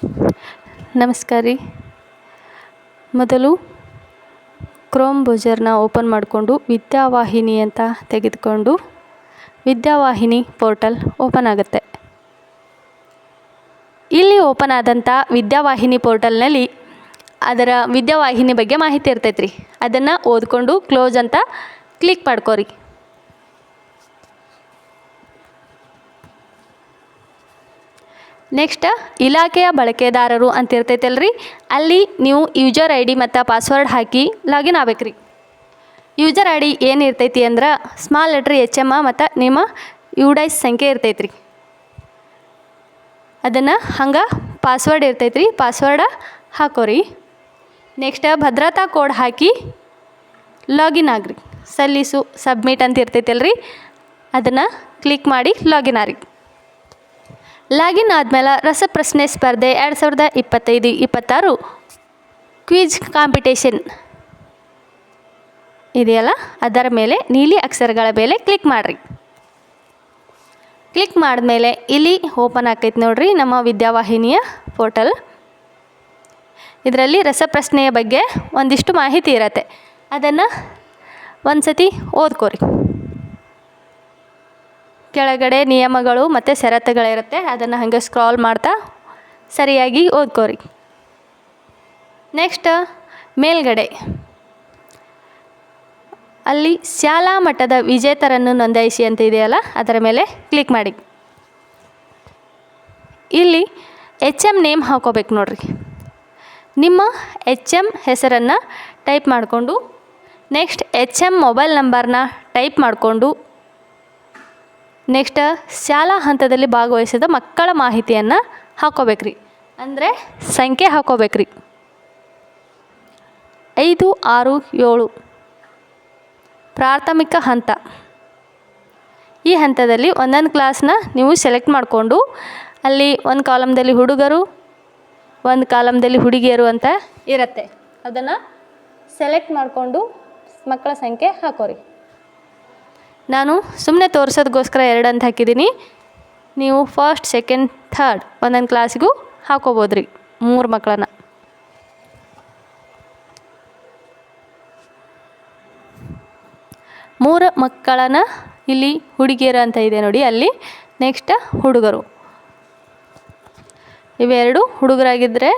ನಮಸ್ಕಾರ ರೀ. ಮೊದಲು ಕ್ರೋಮ್ ಬ್ರೌಸರ್ನ ಓಪನ್ ಮಾಡಿಕೊಂಡು ವಿದ್ಯಾವಾಹಿನಿ ಅಂತ ತೆಗೆದುಕೊಂಡು ವಿದ್ಯಾವಾಹಿನಿ ಪೋರ್ಟಲ್ ಓಪನ್ ಆಗುತ್ತೆ. ಇಲ್ಲಿ ಓಪನ್ ಆದಂಥ ವಿದ್ಯಾವಾಹಿನಿ ಪೋರ್ಟಲ್ನಲ್ಲಿ ಅದರ ವಿದ್ಯಾವಾಹಿನಿ ಬಗ್ಗೆ ಮಾಹಿತಿ ಇರ್ತೈತೆ ರೀ ಅದನ್ನು ಓದ್ಕೊಂಡು ಕ್ಲೋಸ್ ಅಂತ ಕ್ಲಿಕ್ ಮಾಡ್ಕೋರಿ. ನೆಕ್ಸ್ಟ್ ಇಲಾಖೆಯ ಬಳಕೆದಾರರು ಅಂತ ಇರ್ತೈತಲ್ರಿ ಅಲ್ಲಿ ನೀವು ಯೂಜರ್ ಐ ಡಿ ಮತ್ತು ಪಾಸ್ವರ್ಡ್ ಹಾಕಿ ಲಾಗಿನ್ ಆಗ್ಬೇಕು ರೀ ಯೂಜರ್ ಐ ಡಿ ಏನು ಇರ್ತೈತಿ ಅಂದ್ರೆ ಸ್ಮಾಲ್ ಲೆಟ್ರ್ ಎಚ್ ಎಂ ಮತ್ತು ನಿಮ್ಮ ಯುಡೈಸ್ ಸಂಖ್ಯೆ ಇರ್ತೈತೆ ರೀ ಅದನ್ನು ಹಂಗೆ ಪಾಸ್ವರ್ಡ್ ಇರ್ತೈತೆ ರೀ ಪಾಸ್ವರ್ಡ ಹಾಕೋರಿ. ನೆಕ್ಸ್ಟ್ ಭದ್ರತಾ ಕೋಡ್ ಹಾಕಿ ಲಾಗಿನ್ ಆಗ್ರಿ. ಸಲ್ಲಿಸು ಸಬ್ಮಿಟ್ ಅಂತ ಇರ್ತೈತಲ್ರಿ ಅದನ್ನು ಕ್ಲಿಕ್ ಮಾಡಿ ಲಾಗಿನ್ ಆಗ್ರಿ. ಲಾಗಿನ್ ಆದಮೇಲೆ ರಸಪ್ರಶ್ನೆ ಸ್ಪರ್ಧೆ ಎರಡು ಸಾವಿರದ ಇಪ್ಪತ್ತೈದು, ಇಪ್ಪತ್ತಾರು ಕ್ವಿಜ್ ಕಾಂಪಿಟೇಷನ್ ಇದೆಯಲ್ಲ? ಅದರ ಮೇಲೆ ನೀಲಿ ಅಕ್ಷರಗಳ ಮೇಲೆ ಕ್ಲಿಕ್ ಮಾಡಿರಿ. ಕ್ಲಿಕ್ ಮಾಡಿದ್ಮೇಲೆ ಇಲ್ಲಿ ಓಪನ್ ಆಕೈತೆ ನೋಡಿರಿ ನಮ್ಮ ವಿದ್ಯಾವಾಹಿನಿಯ ಪೋರ್ಟಲ್. ಇದರಲ್ಲಿ ರಸಪ್ರಶ್ನೆಯ ಬಗ್ಗೆ ಒಂದಿಷ್ಟು ಮಾಹಿತಿ ಇರತ್ತೆ. ಅದನ್ನು ಒಂದು ಸತಿ ಓದ್ಕೋರಿ. ಕೆಳಗಡೆ ನಿಯಮಗಳು ಮತ್ತು ಷರತ್ತುಗಳಿರುತ್ತೆ, ಅದನ್ನು ಹಾಗೆ ಸ್ಕ್ರಾಲ್ ಮಾಡ್ತಾ ಸರಿಯಾಗಿ ಓದ್ಕೋರಿ. ನೆಕ್ಸ್ಟ್ ಮೇಲ್ಗಡೆ. ಅಲ್ಲಿ ಶಾಲಾ ಮಟ್ಟದ ವಿಜೇತರನ್ನು ನೋಂದಾಯಿಸಿ ಅಂತ ಇದೆಯಲ್ಲ, ಅದರ ಮೇಲೆ ಕ್ಲಿಕ್ ಮಾಡಿ. ಇಲ್ಲಿ ಎಚ್ ಎಂ ನೇಮ್ ಹಾಕೋಬೇಕು ನೋಡ್ರಿ. ನಿಮ್ಮ ಎಚ್ ಎಂ ಹೆಸರನ್ನು ಟೈಪ್ ಮಾಡಿಕೊಂಡು ನೆಕ್ಸ್ಟ್ ಎಚ್ ಎಂ ಮೊಬೈಲ್ ನಂಬರ್ನ ಟೈಪ್ ಮಾಡಿಕೊಂಡು ನೆಕ್ಸ್ಟ್ ಶಾಲಾ ಹಂತದಲ್ಲಿ ಭಾಗವಹಿಸಿದ ಮಕ್ಕಳ ಮಾಹಿತಿಯನ್ನು ಹಾಕೋಬೇಕ್ರಿ. ಅಂದರೆ ಸಂಖ್ಯೆ ಹಾಕೋಬೇಕ್ರಿ. ಐದು, ಆರು, ಏಳು. ಪ್ರಾಥಮಿಕ ಹಂತ. ಈ ಹಂತದಲ್ಲಿ ಒಂದೊಂದು ಕ್ಲಾಸ್ನ ನೀವು ಸೆಲೆಕ್ಟ್ ಮಾಡಿಕೊಂಡು ಅಲ್ಲಿ ಒಂದು ಕಾಲಮ್ದಲ್ಲಿ ಹುಡುಗರು, ಒಂದು ಕಾಲಮ್ದಲ್ಲಿ ಹುಡುಗಿಯರು ಅಂತ ಇರುತ್ತೆ. ಅದನ್ನು ಸೆಲೆಕ್ಟ್ ಮಾಡಿಕೊಂಡು ಮಕ್ಕಳ ಸಂಖ್ಯೆ ಹಾಕೋರಿ. ನಾನು ಸುಮ್ಮನೆ ತೋರಿಸೋದಕ್ಕೋಸ್ಕರ ಎರಡು ಅಂತ ಹಾಕಿದ್ದೀನಿ. ನೀವು ಫಸ್ಟ್ ಸೆಕೆಂಡ್ ಥರ್ಡ್ ಒಂದೊಂದು ಕ್ಲಾಸಿಗೂ ಹಾಕೋಬೋದು ರೀ ಮೂರು ಮಕ್ಕಳನ್ನು ಮೂರು ಮಕ್ಕಳನ್ನ ಇಲ್ಲಿ ಹುಡುಗಿಯರು ಅಂತ ಇದೆ ನೋಡಿ ಅಲ್ಲಿ. ನೆಕ್ಸ್ಟ್ ಹುಡುಗರು. ಇವೆರಡು ಹುಡುಗರಾಗಿದ್ದರೆ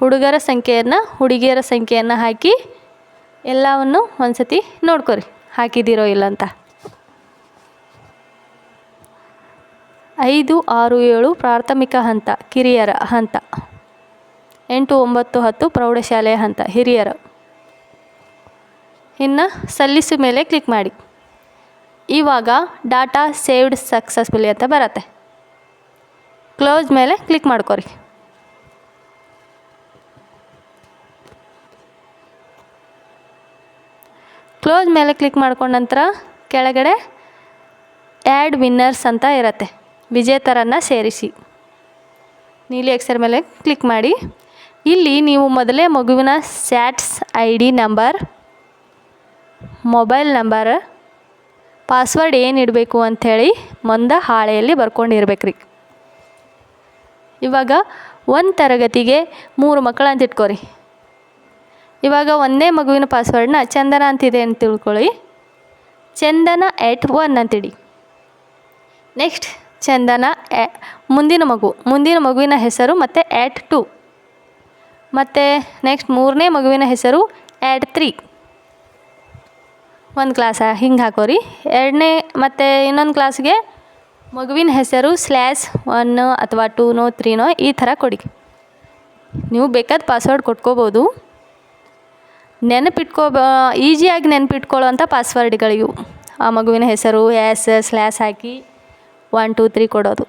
ಹುಡುಗರ ಸಂಖ್ಯೆಯನ್ನು ಹುಡುಗಿಯರ ಸಂಖ್ಯೆಯನ್ನು ಹಾಕಿ ಎಲ್ಲವನ್ನು ಒಂದು ಸತಿ ನೋಡ್ಕೊರಿ ಹಾಕಿದ್ದೀರೋ ಇಲ್ಲ ಅಂತ ಐದು ಆರು ಏಳು ಪ್ರಾಥಮಿಕ ಹಂತ, ಕಿರಿಯರ ಹಂತ. ಎಂಟು ಒಂಬತ್ತು ಹತ್ತು ಪ್ರೌಢಶಾಲೆಯ ಹಂತ, ಹಿರಿಯರ. ಇನ್ನು ಸಲ್ಲಿಸು ಮೇಲೆ ಕ್ಲಿಕ್ ಮಾಡಿ. ಇವಾಗ ಡಾಟಾ ಸೇವ್ಡ್ ಸಕ್ಸಸ್ಫುಲಿ ಅಂತ ಬರುತ್ತೆ. ಕ್ಲೋಸ್ ಮೇಲೆ ಕ್ಲಿಕ್ ಮಾಡ್ಕೊರಿ. ಕ್ಲೋಸ್ ಮೇಲೆ ಕ್ಲಿಕ್ ಮಾಡ್ಕೊಂಡ ನಂತರ ಕೆಳಗಡೆ ಆ್ಯಡ್ ವಿನ್ನರ್ಸ್ ಅಂತ ಇರುತ್ತೆ. ವಿಜೇತರನ್ನು ಸೇರಿಸಿ. ನೀಲಿ ಅಕ್ಷರ ಮೇಲೆ ಕ್ಲಿಕ್ ಮಾಡಿ. ಇಲ್ಲಿ ನೀವು ಮೊದಲೇ ಮಗುವಿನ SATS I D number mobile number password ಏನು ಇಡಬೇಕು ಅಂಥೇಳಿ ಮೊಂದ ಹಾಳೆಯಲ್ಲಿ ಬರ್ಕೊಂಡಿರ್ಬೇಕ್ರಿ. ಇವಾಗ ಒಂದು ತರಗತಿಗೆ ಮೂರು ಮಕ್ಕಳು ಅಂತ ಇಟ್ಕೋರಿ. ಇವಾಗ ಒಂದೇ ಮಗುವಿನ ಪಾಸ್ವರ್ಡ್ನ ಚಂದನ ಅಂತಿದೆ ಅಂತ ತಿಳ್ಕೊಳ್ಳಿ. ಚಂದನ ಎಟ್ ಒನ್ ಅಂತಿಡಿ. ನೆಕ್ಸ್ಟ್ ಚಂದನ ಮುಂದಿನ ಮಗು, ಮುಂದಿನ ಮಗುವಿನ ಹೆಸರು ಮತ್ತು ಆ್ಯಟ್ ಟು ಮತ್ತು ನೆಕ್ಸ್ಟ್ ಮೂರನೇ ಮಗುವಿನ ಹೆಸರು ಆ್ಯಡ್ ತ್ರೀ ಒಂದು ಕ್ಲಾಸ ಹಿಂಗೆ ಹಾಕೋರಿ. ಎರಡನೇ ಮತ್ತು ಇನ್ನೊಂದು ಕ್ಲಾಸ್ಗೆ ಮಗುವಿನ ಹೆಸರು ಸ್ಲ್ಯಾಸ್ ಒನ್ ಅಥವಾ ಟೂನೋ ತ್ರೀನೋ ಈ ಥರ ಕೊಡಿ. ನೀವು ಬೇಕಾದ ಪಾಸ್ವರ್ಡ್ ಕೊಟ್ಕೋಬೋದು. ನೆನಪಿಟ್ಕೋ ಈಸಿಯಾಗಿ ನೆನಪಿಟ್ಕೊಳ್ಳೋವಂಥ ಪಾಸ್ವರ್ಡ್ಗಳಿವು ಆ ಮಗುವಿನ ಹೆಸರು ಎಸ್ ಸ್ಲ್ಯಾಸ್ ಹಾಕಿ. ಒನ್ ಟೂ ತ್ರೀ ಕೊಡೋದು.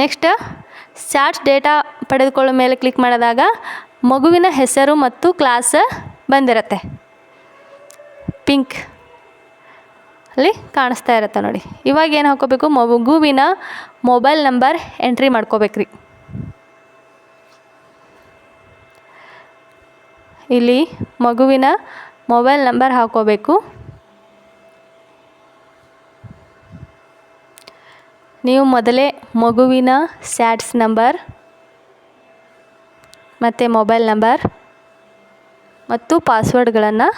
ನೆಕ್ಸ್ಟ್ ಚಾರ್ಟ್ಸ್ ಡೇಟಾ ಪಡೆದುಕೊಳ್ಳೋ ಮೇಲೆ ಕ್ಲಿಕ್ ಮಾಡಿದಾಗ ಮಗುವಿನ ಹೆಸರು ಮತ್ತು ಕ್ಲಾಸ್ ಬಂದಿರತ್ತೆ. ಪಿಂಕ್ ಅಲ್ಲಿ ಕಾಣಿಸ್ತಾ ಇರುತ್ತೆ ನೋಡಿ. ಇವಾಗ ಏನು ಹಾಕೋಬೇಕು? ಮಗುವಿನ ಮೊಬೈಲ್ ನಂಬರ್ ಎಂಟ್ರಿ ಮಾಡ್ಕೋಬೇಕ್ರಿ ಇಲ್ಲಿ ಮಗುವಿನ ಮೊಬೈಲ್ ನಂಬರ್ ಹಾಕೋಬೇಕು. ನೀವು ಮೊದಲೇ ಮಗುವಿನ ಸ್ಯಾಟ್ಸ್ ನಂಬರ್ ಮತ್ತು ಮೊಬೈಲ್ ನಂಬರ್ ಮತ್ತು ಪಾಸ್ವರ್ಡ್ಗಳನ್ನು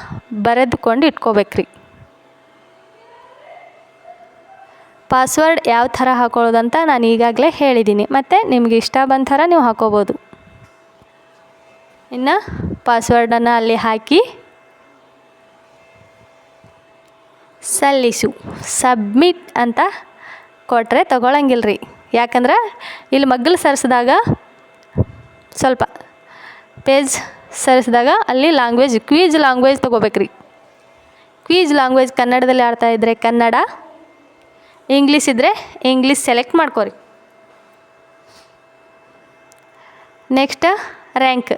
ಬರೆದುಕೊಂಡು ಇಟ್ಕೋಬೇಕ್ರಿ. ಪಾಸ್ವರ್ಡ್ ಯಾವ ಥರ ಹಾಕೊಳ್ಳೋದಂತ ನಾನು ಈಗಾಗಲೇ ಹೇಳಿದ್ದೀನಿ. ಮತ್ತು ನಿಮಗೆ ಇಷ್ಟ ಬಂದ ಥರ ನೀವು ಹಾಕೋಬೋದು. ಇನ್ನು ಪಾಸ್ವರ್ಡನ್ನು ಅಲ್ಲಿ ಹಾಕಿ ಸಲ್ಲಿಸು, ಸಬ್ಮಿಟ್ ಅಂತ ಕೊಟ್ಟರೆ ತೊಗೊಳಂಗಿಲ್ಲ ರೀ ಯಾಕಂದ್ರೆ ಇಲ್ಲಿ ಮಗ್ಗಲು ಸರಿಸಿದಾಗ ಸ್ವಲ್ಪ ಪೇಜ್ ಸರಿಸಿದಾಗ ಅಲ್ಲಿ ಲ್ಯಾಂಗ್ವೇಜ್ ಕ್ವೀಜ್ ಲ್ಯಾಂಗ್ವೇಜ್ ತೊಗೋಬೇಕ್ರಿ. ಕ್ವೀಜ್ ಲ್ಯಾಂಗ್ವೇಜ್ ಕನ್ನಡದಲ್ಲಿ ಆಡ್ತಾ ಇದ್ದರೆ ಕನ್ನಡ ಇಂಗ್ಲೀಷ್ ಇದ್ದರೆ ಇಂಗ್ಲೀಷ್ ಸೆಲೆಕ್ಟ್ ಮಾಡ್ಕೋರಿ. ನೆಕ್ಸ್ಟ್ ರ್ಯಾಂಕ್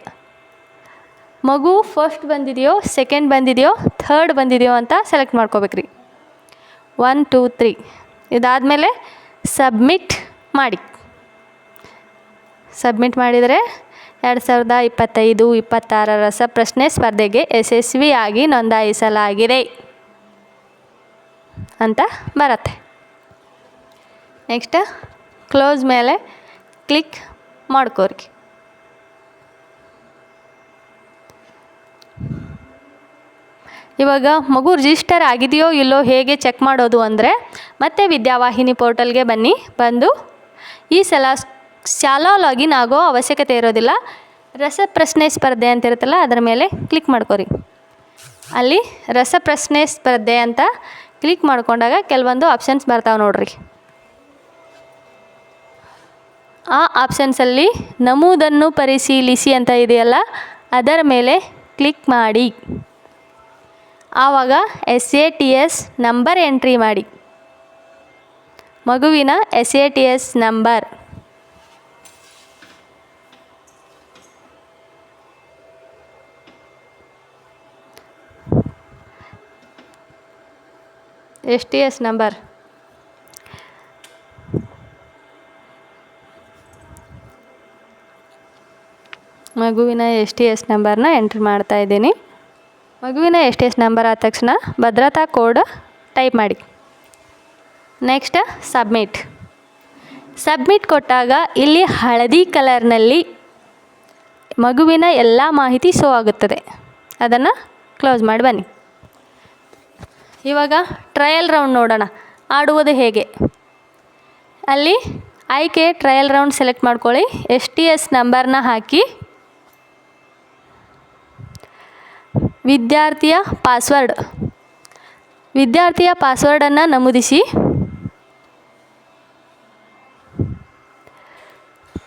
ಮಗು ಫಸ್ಟ್ ಬಂದಿದೆಯೋ ಸೆಕೆಂಡ್ ಬಂದಿದೆಯೋ ಥರ್ಡ್ ಬಂದಿದೆಯೋ ಅಂತ ಸೆಲೆಕ್ಟ್ ಮಾಡ್ಕೋಬೇಕ್ರಿ. ಒನ್ ಟೂ ತ್ರೀ ಇದಾದಮೇಲೆ ಸಬ್ಮಿಟ್ ಮಾಡಿ. ಸಬ್ಮಿಟ್ ಮಾಡಿದರೆ ಎರಡು ಸಾವಿರದ ಇಪ್ಪತ್ತೈದು ಇಪ್ಪತ್ತಾರರ ರಸಪ್ರಶ್ನೆ ಸ್ಪರ್ಧೆಗೆ ಯಶಸ್ವಿಯಾಗಿ ನೋಂದಾಯಿಸಲಾಗಿದೆ ಅಂತ ಬರುತ್ತೆ. ನೆಕ್ಸ್ಟ್, ಕ್ಲೋಸ್ ಮೇಲೆ ಕ್ಲಿಕ್ ಮಾಡ್ಕೋರಿ. ಇವಾಗ ಮಗು ರಿಜಿಸ್ಟರ್ ಆಗಿದೆಯೋ ಇಲ್ಲೋ ಹೇಗೆ ಚೆಕ್ ಮಾಡೋದು ಅಂದರೆ ಮತ್ತೆ ವಿದ್ಯಾವಾಹಿನಿ ಪೋರ್ಟಲ್ಗೆ ಬನ್ನಿ, ಬಂದು. ಈ ಸಲ ಶಾಲಾ ಲಾಗಿನ್ ಆಗೋ ಅವಶ್ಯಕತೆ ಇರೋದಿಲ್ಲ. ರಸಪ್ರಶ್ನೆ ಸ್ಪರ್ಧೆ ಅಂತ ಇರುತ್ತಲ್ಲ, ಅದರ ಮೇಲೆ ಕ್ಲಿಕ್ ಮಾಡ್ಕೊರಿ. ಅಲ್ಲಿ ರಸಪ್ರಶ್ನೆ ಸ್ಪರ್ಧೆ ಅಂತ ಕ್ಲಿಕ್ ಮಾಡಿಕೊಂಡಾಗ ಕೆಲವೊಂದು ಆಪ್ಷನ್ಸ್ ಬರ್ತಾವೆ ನೋಡ್ರಿ. ಆ ಆಪ್ಷನ್ಸಲ್ಲಿ ನಮೂದನ್ನು ಪರಿಶೀಲಿಸಿ ಅಂತ ಇದೆಯಲ್ಲ, ಅದರ ಮೇಲೆ ಕ್ಲಿಕ್ ಮಾಡಿ. ಆವಾಗ S A T S number entry ಮಾಡಿ. ಮಗುವಿನ S A T S number. S T S number. ಮಗುವಿನ ಎಸ್ ಟಿ ಎಸ್ ನಂಬರ್ನ ಎಂಟ್ರಿ ಮಾಡ್ತಾ ಇದ್ದೀನಿ. ಮಗುವಿನ ಎಸ್ ಎಸ್ ನಂಬರ್ ಆದ ತಕ್ಷಣ ಭದ್ರತಾ ಕೋಡ್ ಟೈಪ್ ಮಾಡಿ. Next submit. ಸಬ್ಮಿಟ್ ಕೊಟ್ಟಾಗ ಇಲ್ಲಿ ಹಳದಿ ಕಲರ್ನಲ್ಲಿ ಮಗುವಿನ ಎಲ್ಲ ಮಾಹಿತಿ ಶೋ ಆಗುತ್ತದೆ. ಅದನ್ನು ಕ್ಲೋಸ್ ಮಾಡಿ ಬನ್ನಿ. ಇವಾಗ ಟ್ರಯಲ್ ರೌಂಡ್ ನೋಡೋಣ. ಆಡುವುದು ಹೇಗೆ? ಅಲ್ಲಿ ಆಯ್ಕೆ ಟ್ರಯಲ್ ರೌಂಡ್ ಸೆಲೆಕ್ಟ್ ಮಾಡ್ಕೊಳ್ಳಿ. ಎಸ್ ಟಿ ಎಸ್ ನಂಬರ್ನ ಹಾಕಿ ವಿದ್ಯಾರ್ಥಿಯ ಪಾಸ್ವರ್ಡ್. ವಿದ್ಯಾರ್ಥಿಯ ಪಾಸ್ವರ್ಡನ್ನು ನಮೂದಿಸಿ.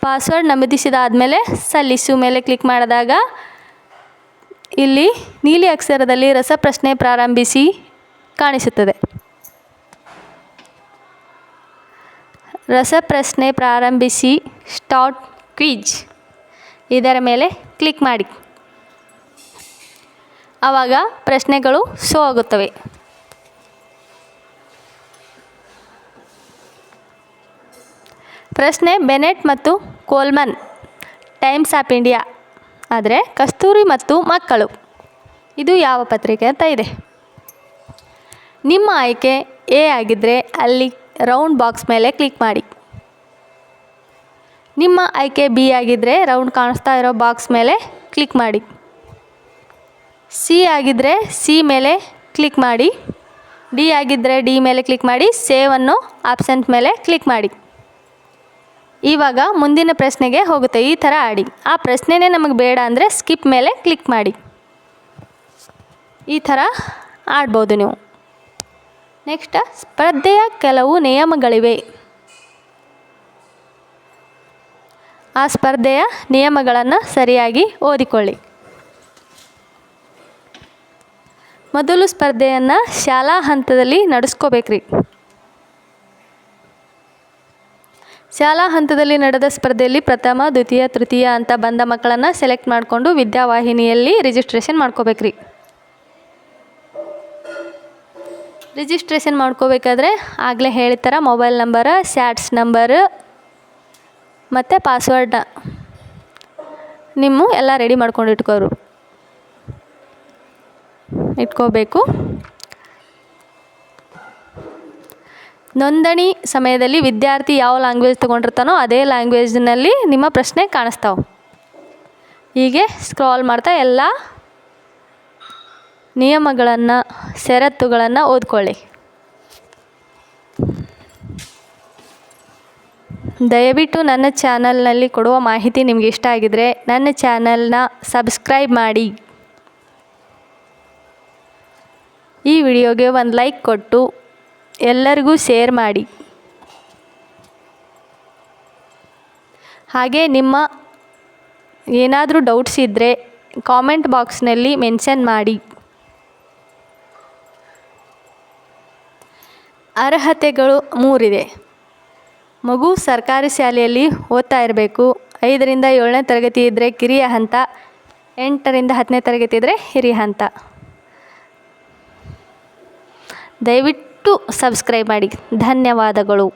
ಪಾಸ್ವರ್ಡ್ ನಮೂದಿಸಿದಾದಮೇಲೆ ಸಲ್ಲಿಸು ಮೇಲೆ ಕ್ಲಿಕ್ ಮಾಡಿದಾಗ ಇಲ್ಲಿ ನೀಲಿ ಅಕ್ಷರದಲ್ಲಿ ರಸಪ್ರಶ್ನೆ ಪ್ರಾರಂಭಿಸಿ ಕಾಣಿಸುತ್ತದೆ. ರಸಪ್ರಶ್ನೆ ಪ್ರಾರಂಭಿಸಿ ಸ್ಟಾರ್ಟ್ ಕ್ವಿಜ್. ಇದರ ಮೇಲೆ ಕ್ಲಿಕ್ ಮಾಡಿ. ಆವಾಗ ಪ್ರಶ್ನೆಗಳು ಶೋ ಆಗುತ್ತವೆ. ಪ್ರಶ್ನೆ ಬೆನೆಟ್ ಮತ್ತು ಕೋಲ್ಮನ್, ಟೈಮ್ಸ್ ಆಫ್ ಇಂಡಿಯಾ, ಆದರೆ ಕಸ್ತೂರಿ ಮತ್ತು ಮಕ್ಕಳು. ಇದು ಯಾವ ಪತ್ರಿಕೆ ಅಂತ ಇದೆ. ನಿಮ್ಮ ಆಯ್ಕೆ ಎ ಆಗಿದ್ದರೆ ಅಲ್ಲಿ ರೌಂಡ್ ಬಾಕ್ಸ್ ಮೇಲೆ ಕ್ಲಿಕ್ ಮಾಡಿ. ನಿಮ್ಮ ಆಯ್ಕೆ ಬಿ ಆಗಿದ್ದರೆ ರೌಂಡ್ ಕಾಣಿಸ್ತಾ ಇರೋ ಬಾಕ್ಸ್ ಮೇಲೆ ಕ್ಲಿಕ್ ಮಾಡಿ. ಸಿ ಆಗಿದ್ದರೆ ಸಿ ಮೇಲೆ ಕ್ಲಿಕ್ ಮಾಡಿ. ಡಿ ಆಗಿದ್ದರೆ ಡಿ ಮೇಲೆ ಕ್ಲಿಕ್ ಮಾಡಿ. ಸೇವ್ ಅನ್ನೋ ಆಪ್ಸೆಂಟ್ ಮೇಲೆ ಕ್ಲಿಕ್ ಮಾಡಿ. ಇವಾಗ ಮುಂದಿನ ಪ್ರಶ್ನೆಗೆ ಹೋಗುತ್ತೆ. ಈ ಥರ ಆಡಿ. ಆ ಪ್ರಶ್ನೆನೇ ನಮಗೆ ಬೇಡ ಅಂದರೆ ಸ್ಕಿಪ್ ಮೇಲೆ ಕ್ಲಿಕ್ ಮಾಡಿ. ಈ ಥರ ಆಡ್ಬೋದು ನೀವು. ನೆಕ್ಸ್ಟ್, ಸ್ಪರ್ಧೆಯ ಕೆಲವು ನಿಯಮಗಳಿವೆ. ಆ ಸ್ಪರ್ಧೆಯ ನಿಯಮಗಳನ್ನು ಸರಿಯಾಗಿ ಓದಿಕೊಳ್ಳಿ. ಮೊದಲು ಸ್ಪರ್ಧೆಯನ್ನು ಶಾಲಾ ಹಂತದಲ್ಲಿ ನಡೆಸ್ಕೋಬೇಕ್ರಿ. ಶಾಲಾ ಹಂತದಲ್ಲಿ ನಡೆದ ಸ್ಪರ್ಧೆಯಲ್ಲಿ ಪ್ರಥಮ, ದ್ವಿತೀಯ, ತೃತೀಯ ಅಂತ ಬಂದ ಮಕ್ಕಳನ್ನು ಸೆಲೆಕ್ಟ್ ಮಾಡಿಕೊಂಡು ವಿದ್ಯಾವಾಹಿನಿಯಲ್ಲಿ ರಿಜಿಸ್ಟ್ರೇಷನ್ ಮಾಡ್ಕೋಬೇಕ್ರಿ. ರಿಜಿಸ್ಟ್ರೇಷನ್ ಮಾಡ್ಕೋಬೇಕಾದ್ರೆ ಆಗಲೇ ಹೇಳಿದ ಥರ ಮೊಬೈಲ್ ನಂಬರ್, ಸ್ಯಾಟ್ಸ್ ನಂಬರ್ ಮತ್ತು ಪಾಸ್ವರ್ಡ್ನ ನಿಮ್ಮ ಎಲ್ಲ ರೆಡಿ ಮಾಡ್ಕೊಂಡು ಇಟ್ಕೋರು. ಇಟ್ಕೋಬೇಕು. ನೋಂದಣಿ ಸಮಯದಲ್ಲಿ ವಿದ್ಯಾರ್ಥಿ ಯಾವ ಲ್ಯಾಂಗ್ವೇಜ್ ತೊಗೊಂಡಿರ್ತಾನೋ ಅದೇ ಲ್ಯಾಂಗ್ವೇಜ್ನಲ್ಲಿ ನಿಮ್ಮ ಪ್ರಶ್ನೆ ಕಾಣಿಸ್ತಾವೆ. ಹೀಗೆ ಸ್ಕ್ರಾಲ್ ಮಾಡ್ತಾ ಎಲ್ಲ ನಿಯಮಗಳನ್ನು, ಷರತ್ತುಗಳನ್ನು ಓದ್ಕೊಳ್ಳಿ. ದಯವಿಟ್ಟು ನನ್ನ ಚಾನಲ್ನಲ್ಲಿ ಕೊಡುವ ಮಾಹಿತಿ ನಿಮಗೆ ಇಷ್ಟ ಆಗಿದರೆ ನನ್ನ ಚಾನಲ್ನ ಸಬ್ಸ್ಕ್ರೈಬ್ ಮಾಡಿ. ಈ ವಿಡಿಯೋಗೆ ಒಂದು ಲೈಕ್ ಕೊಟ್ಟು ಎಲ್ಲರಿಗೂ ಶೇರ್ ಮಾಡಿ. ಹಾಗೆ ನಿಮ್ಮ ಏನಾದರೂ ಡೌಟ್ಸ್ ಇದ್ದರೆ ಕಾಮೆಂಟ್ ಬಾಕ್ಸ್ನಲ್ಲಿ ಮೆನ್ಷನ್ ಮಾಡಿ. ಅರ್ಹತೆಗಳು ಮೂರಿದೆ. ಮಗು ಸರ್ಕಾರಿ ಶಾಲೆಯಲ್ಲಿ ಓದ್ತಾ ಇರಬೇಕು. ಐದರಿಂದ ಏಳನೇ ತರಗತಿ ಇದ್ದರೆ ಕಿರಿಯ ಹಂತ, ಎಂಟರಿಂದ ಹತ್ತನೇ ತರಗತಿ ಇದ್ದರೆ ಹಿರಿಯ ಹಂತ. ದಯವಿಟ್ಟು ಸಬ್ಸ್ಕ್ರೈಬ್ ಮಾಡಿ. ಧನ್ಯವಾದಗಳು.